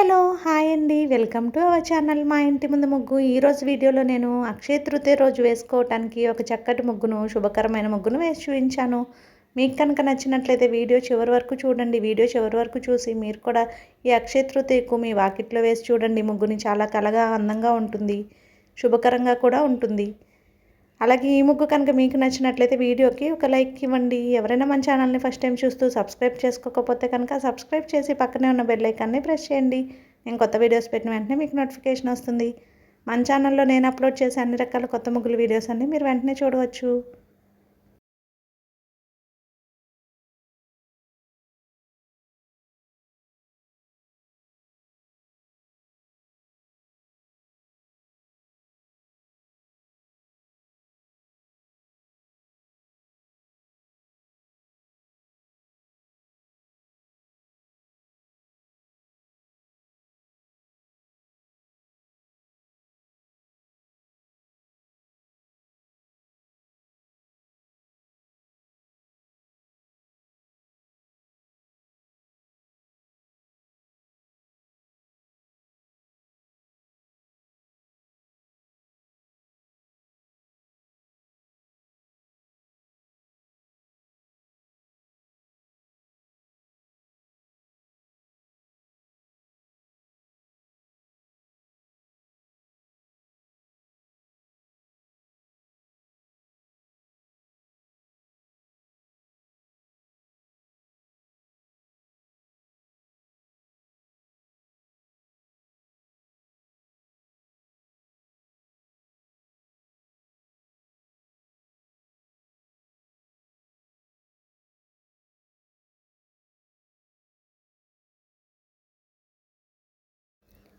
Hello hi అండి. Welcome to our channel మా ఇంటి ముందు ముగ్గు. ఈరోజు వీడియోలో నేను అక్షయ తృతీయ రోజు వేసుకోవటానికి ఒక చక్కటి ముగ్గును శుభకరమైన ముగ్గును వేసి చూపించాను. మీకు కనుక నచ్చినట్లయితే వీడియో చివరి వరకు చూడండి. వీడియో చివరి వరకు చూసి మీరు కూడా ఈ అక్షయ తృతీయకు మీ వాకిట్లో వేసి చూడండి. ముగ్గుని చాలా కలగా అందంగా ఉంటుంది. శుభకరంగా కూడా ఉంటుంది. అలాగే ఈ ముగ్గు కనుక మీకు నచ్చినట్లయితే వీడియోకి ఒక లైక్ ఇవ్వండి. ఎవరైనా మన ఛానల్ని ఫస్ట్ టైం చూస్తూ సబ్స్క్రైబ్ చేసుకోకపోతే కనుక సబ్స్క్రైబ్ చేసి పక్కనే ఉన్న బెల్ ఐకాన్ని ప్రెస్ చేయండి. నేను కొత్త వీడియోస్ పెట్టిన వెంటనే మీకు నోటిఫికేషన్ వస్తుంది. మన ఛానల్లో నేను అప్లోడ్ చేసే అన్ని రకాల కొత్త ముగ్గులు వీడియోస్ అన్నీ మీరు వెంటనే చూడవచ్చు.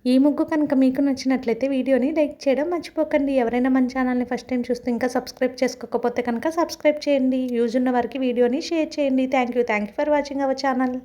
ఈ ముగ్గు కనుక మీకు నచ్చినట్లయితే వీడియోని లైక్ చేయడం మర్చిపోకండి. ఎవరైనా మన ఛానల్ని ఫస్ట్ టైం చూస్తే ఇంకా సబ్స్క్రైబ్ చేసుకోకపోతే కనుక సబ్స్క్రైబ్ చేయండి. యూజ్ ఉన్న వారికి వీడియోని షేర్ చేయండి. Thank you thank you for watching our channel